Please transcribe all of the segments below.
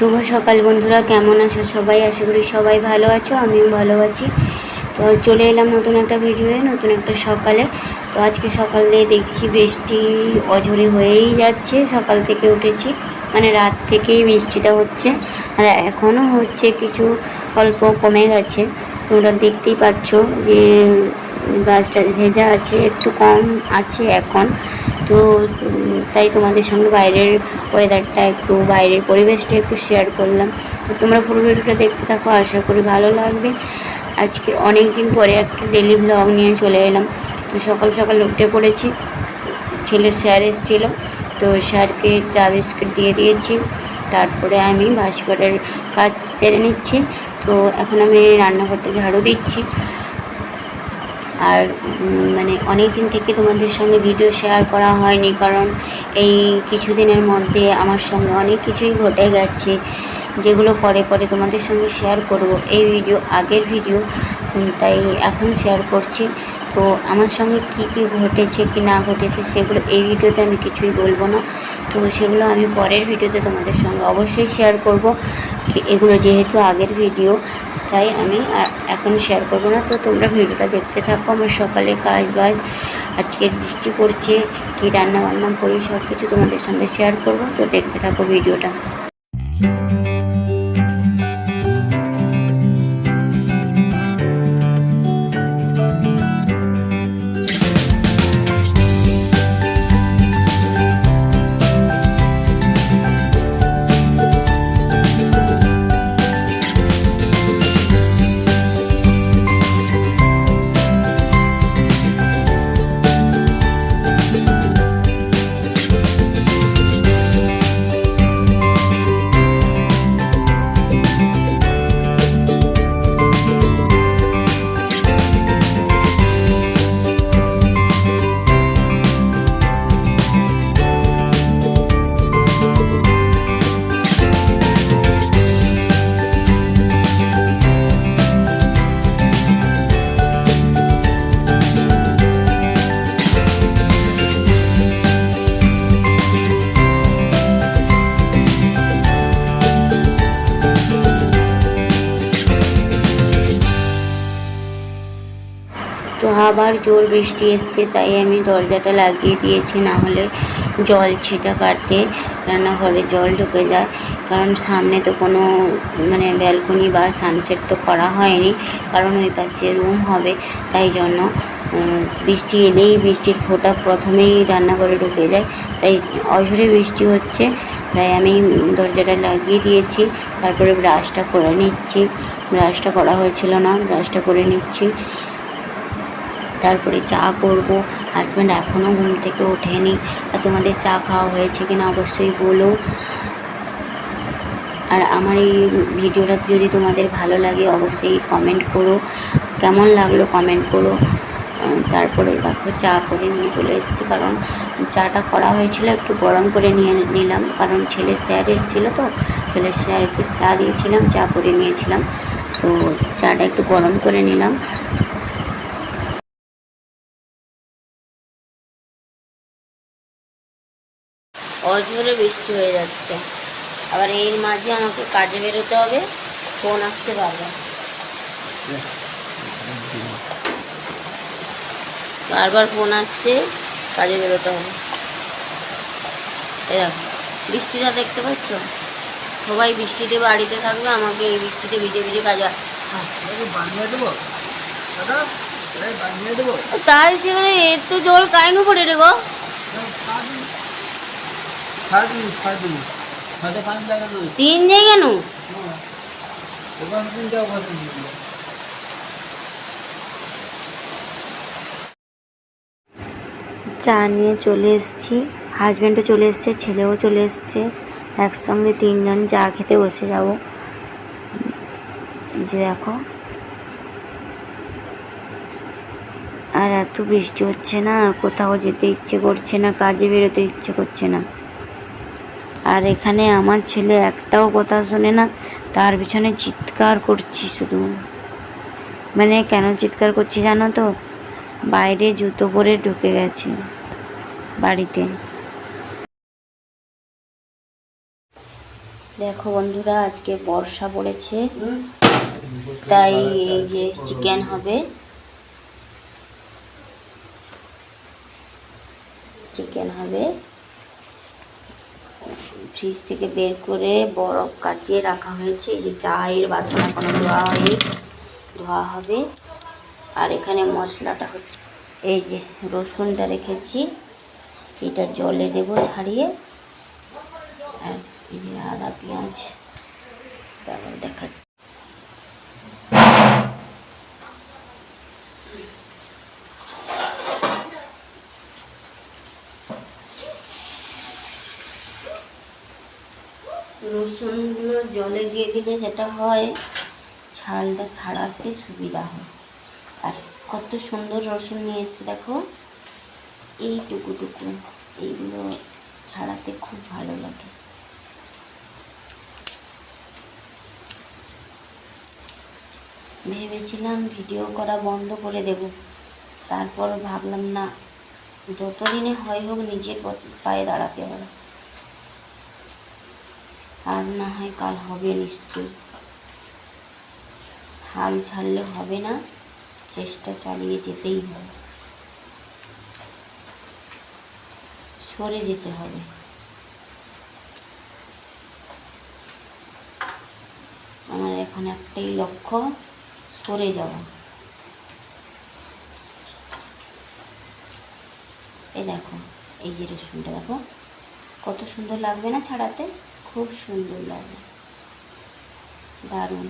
শুভ সকাল বন্ধুরা, কেমন আছো সবাই? আশা করি সবাই ভালো আছো, আমিও ভালো আছি। তো চলে এলাম নতুন একটা ভিডিওয়ে, নতুন একটা সকালে। তো আজকে সকাল দেখছি বৃষ্টি অঝরে হয়েই যাচ্ছে, সকাল থেকে উঠেছি। মানে রাত থেকেই বৃষ্টিটা হচ্ছে, আর এখনও হচ্ছে কিছু অল্প কমে গেছে। তোমরা দেখতেই পাচ্ছ যে গাছ টাছ ভেজা আছে, একটু কম আছে এখন। তো তাই তোমাদের সঙ্গে বাইরের ওয়েদারটা একটু, বাইরের পরিবেশটা একটু শেয়ার করলাম। তো তোমরা পুরো ভিডিওটা দেখতে থাকো, আশা করি ভালো লাগবে। আজকে অনেক দিন পরে একটা ডেলি ব্লগ নিয়ে চলে এলাম। তো সকাল সকাল উঠে পড়েছি, ছেলের স্যার এসেছিল। তো স্যারকে চা বিস্কিট দিয়ে দিয়েছি, তারপরে আমি বাসকটের কাজ সেরে নিচ্ছি। তো এখন আমি রান্নাঘরটা ঝাড়ু দিচ্ছি। আর মানে অনেক দিন থেকে তোমাদের সঙ্গে ভিডিও শেয়ার করা হয়নি, কারণ এই কিছুদিনের মধ্যে আমার সঙ্গে অনেক কিছুই ঘটে গেছে, যেগুলো পরে পরে তোমাদের সঙ্গে শেয়ার করব। এই ভিডিও আগের ভিডিও তাই এখন শেয়ার করছি। তো আমার সঙ্গে কি কি ঘটেছে, কি না ঘটেছে, সেগুলো এই ভিডিওতে আমি কিছুই বলব না। তো সেগুলো আমি পরের ভিডিওতে তোমাদের সঙ্গে অবশ্যই শেয়ার করব। এগুলো যেহেতু আগের ভিডিও, তাই আমি এখন শেয়ার করব না। তো তোমরা ভিডিওটা দেখতে থাকো, আমার সকালে কাজ বাজ আজকে বৃষ্টি পড়ছে, কি রান্না বান্না করি সব কিছু তোমাদের সঙ্গে শেয়ার করব। তো দেখতে থাকো ভিডিওটা। তো আবার জোর বৃষ্টি এসছে, তাই আমি দরজাটা লাগিয়ে দিয়েছি, না হলে জল ছিটা কাটতে। রান্নাঘরে জল ঢুকে যায়, কারণ সামনে তো কোনো মানে ব্যালকনি বা সানসেট তো করা হয়নি, কারণ ওই পাশে রুম হবে। তাই জন্য বৃষ্টি এলেই বৃষ্টির ফোঁটা প্রথমেই রান্নাঘরে ঢুকে যায়। তাই অঝরে বৃষ্টি হচ্ছে, তাই আমি দরজাটা লাগিয়ে দিয়েছি, তারপরে ব্রাশটা করে নিচ্ছি। ব্রাশটা করা হয়েছিল না ব্রাশটা করে নিচ্ছি। তারপরে চা করব। হাজব্যান্ড এখনও ঘুম থেকে ওঠেনি। আর তোমাদের চা খাওয়া হয়েছে কিনা অবশ্যই বলো। আর আমার এই ভিডিওটা যদি তোমাদের ভালো লাগে অবশ্যই কমেন্ট করো। কেমন লাগল কমেন্ট করো। তারপরে দেখো চা করে নিয়ে চলে এসেছি। কারণ চাটা করা হয়েছিল, একটু গরম করে নিয়ে নিলাম। কারণ ছেলে স্যার এসেছিল তো ছেলের স্যারকে চা দিয়েছিলাম, চা করে নিয়েছিলাম। তো চাটা একটু গরম করে নিলাম। অঝরে বৃষ্টি হয়ে যাচ্ছে। আবার এর মাঝে আমাকে কাজে বেরোতে হবে ফোন আসতে পারবে বারবার ফোন আসছে কাজে বেরোতে হবে। এরকম বৃষ্টিটা দেখতে পাচ্ছ? সবাই বৃষ্টিতে বাড়িতে থাকবে আমাকে এই বৃষ্টিতে ভিজে ভিজে কাজে বানিয়ে দেবো। দাদা এই বানিয়ে দেবো। তার সেখানে এত জল কাইনু পড়ে রে গো ছাড় দিন ছাড় দিন ছাদে পানি লাগানো তিন কেন? দিন চা নিয়ে চলে এসেছি। হাজব্যান্ডও চলে এসছে ছেলেও চলে এসছে। একসঙ্গে তিনজন চা খেতে বসে যাব। এই যে দেখো। আর এত বৃষ্টি হচ্ছে না কোথাও যেতে ইচ্ছে করছে না কাজে বেরোতে ইচ্ছে করছে না। আর এখানে আমার ছেলে একটাও কথা শোনে না। তার পিছনে চিৎকার করছি শুধু। মানে কেন চিৎকার করছি জানো তো? বাইরে জুতো পরে ঢুকে গেছে বাড়িতে। দেখো বন্ধুরা, আজকে বর্ষা পড়েছে। তাই এই যে চিকেন হবে। চিকেন হবে। ফ্রিজ থেকে বের করে বরফ কাটিয়ে রাখা হয়েছে। এই যে চায়ের বাচ্চা এখনও ধোয়া হয়নি। ধোয়া হবে। আর এখানে মশলাটা হচ্ছে, এই যে রসুনটা রেখেছি। এটা জলে দেব ছাড়িয়ে। আর এই যে আদা, পেঁয়াজ তারপর দেখাচ্ছি রসুনগুলো জলে দিয়ে দিলে যেটা হয়, ছালটা ছাড়াতে সুবিধা হয়। আর কত সুন্দর রসুন নিয়ে এসছে, দেখো। এইটুকু টুকু টুকু এইগুলো ছাড়াতে খুব ভালো লাগে। ভেবেছিলাম ভিডিও করা বন্ধ করে দেব। তারপর ভাবলাম, না, যতদিনে হয় হোক, নিজের পায়ে দাঁড়াতে হবে। আর না হয় কাল হবে নিশ্চয়ই। হাল ছাড়লে হবে না, চেষ্টা চালিয়ে যেতেই হবে। সরে যেতে হবে। আমার এখন একটাই লক্ষ্য, সরে যাওয়া। এই দেখো, এই যে রসুনটা দেখো, কত সুন্দর লাগবে না ছাড়াতে? খুব সুন্দর লাগে। দারুণ।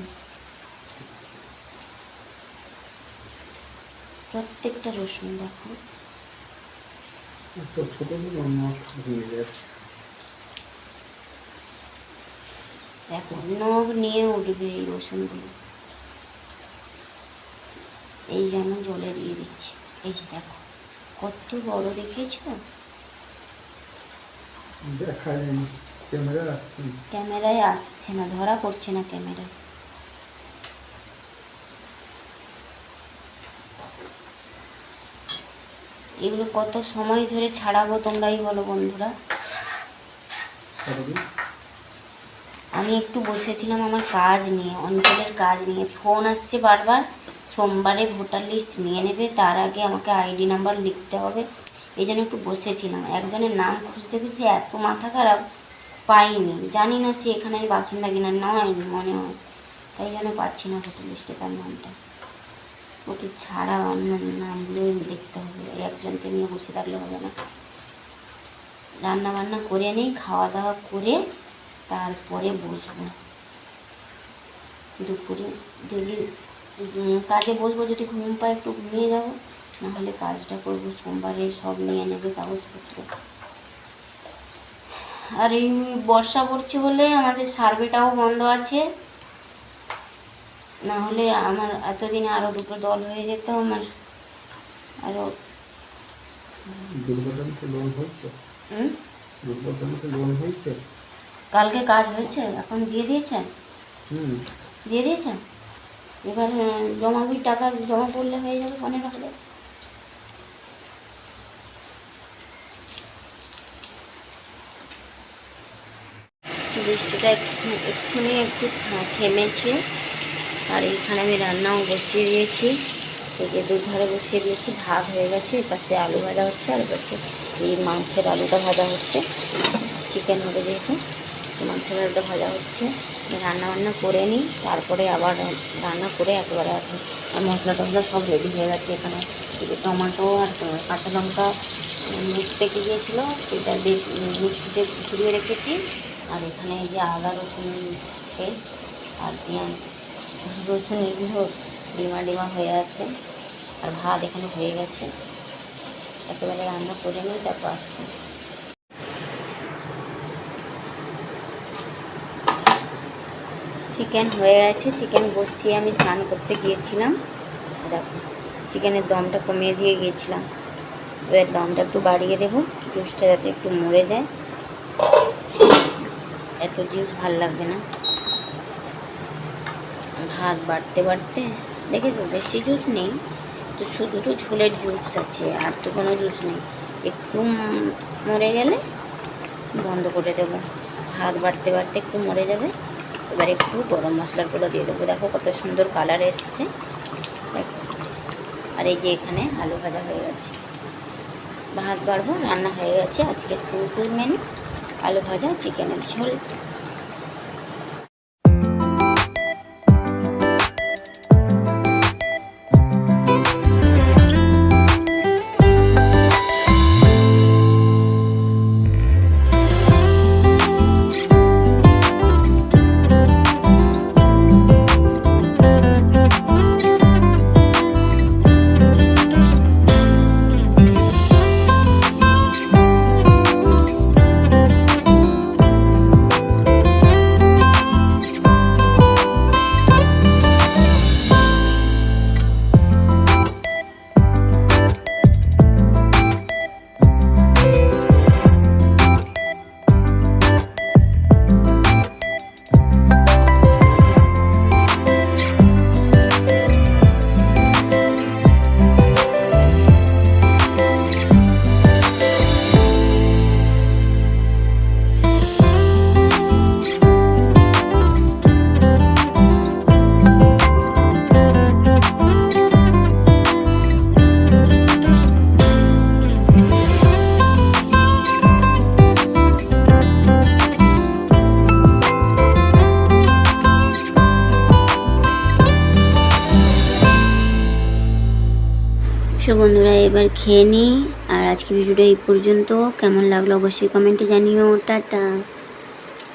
প্রত্যেকটা রসুন দেখো। তো ছোট ছোট নখ দিয়ে যাচ্ছে। দেখো নখ নিয়ে উঠবে এই রসুনগুলো। এই জন্য জলে দিয়ে দিচ্ছি। এই যে দেখো কত বড় দেখেছ? দেখা যায়নি ক্যামেরা আসছে। ক্যামেরায় আসছে না ধরা পড়ছে না ক্যামেরায়। এগুলো কত সময় ধরে ছাড়াবো তোমরাই বলো বন্ধুরা। আমি একটু বসেছিলাম আমার কাজ নিয়ে অঞ্চলের কাজ নিয়ে। ফোন আসছে বারবার সোমবারে ভোটার লিস্ট নিয়ে নেবে তার আগে আমাকে আইডি নাম্বার লিখতে হবে। এই জন্য একটু বসেছিলাম। একজনের নাম খুঁজতে খুঁজতে এত মাথা খারাপ। পাইনি। জানি না সে এখানে বাসিন্দা কিনা, নয়, মনে হয়। তাই জন্য পাচ্ছি না ভোটার লিস্টে তার নামটা। ওকে ছাড়া অন্য নামগুলোই দেখতে হবে। একজনকে নিয়ে বসে থাকলে হবে না। রান্না বান্না করে নিই খাওয়া দাওয়া করে তারপরে বসবো। দুপুরে যদি কাজে বসবো, যদি ঘুম পায় একটু ঘুমিয়ে যাব, নাহলে কাজটা করব। সোমবারে সব নিয়ে নেবে কাগজপত্র। আর এই বর্ষা পড়ছে বলে আমাদের সার্ভেটাও বন্ধ আছে। না হলে আমার এতদিনে আরও দুটো দল হয়ে যেত আমার আরও কালকে কাজ হয়েছে এখন দিয়ে দিয়েছে? হুম। দিয়ে দিয়েছে? এবার জমা টাকা জমা করলে হয়ে যাবে পনেরো হাজার। বৃষ্টিটা এক্ষুনি একটু থেমেছে। আর এইখানে আমি রান্নাও বসিয়ে দিয়েছি। যে দুধারে বসিয়ে দিয়েছি, ভাত হয়ে গেছে। এপাশে আলু ভাজা হচ্ছে, আর এপাশে এই মাংসের আলুটা ভাজা হচ্ছে। চিকেন হবে যেহেতু মাংসের আলুটা ভাজা হচ্ছে। রান্না বান্না করে নিই, তারপরে আবার রান্না করে একবারে আসি। আর মশলা টশলা সব রেডি হয়ে গেছে এখানে। টমেটো আর কাঁচা লঙ্কা মিক্সিতে গিয়েছিল সেটা মিক্সিতে ঘুরিয়ে রেখেছি। আর এখানে এই যে আদা, রসুন পেস্ট আর পেঁয়াজ। রসুন এগুলো ডিমা ডিমা হয়ে আছে আর ভাত এখানে হয়ে গেছে। একেবারে রান্না করে নিই তারপর আসছি। চিকেন হয়ে গেছে চিকেন বসিয়ে আমি স্নান করতে গিয়েছিলাম। দেখো, চিকেনের দমটা কমিয়ে দিয়ে গিয়েছিলাম। এবার দমটা একটু বাড়িয়ে দেবো, জুসটা যাতে একটু মরে যায়। এত জুস ভালো লাগবে না। ভাত বাড়তে বাড়তে, দেখেছ, বেশি জুস নেই, তো শুধু তো ঝোলের জুস আছে, আর তো কোনো জুস নেই। একটু মরে গেলে বন্ধ করে দেবো। ভাত বাড়তে বাড়তে একটু মরে যাবে, এবার একটু গরম মশলাগুলো দিয়ে দেবো। দেখো কত সুন্দর কালার এসছে। আর এই যে এখানে আলু ভাজা হয়ে গেছে। ভাত বাড়বো, রান্না হয়ে গেছে। আজকে সিম্পল মেনু আলু ভাজা চিকেনের ঝোল। এবার খেয়ে নিই। আর আজকে ভিডিওটা এই পর্যন্ত। কেমন লাগল অবশ্যই কমেন্টে জানিও। টাটা।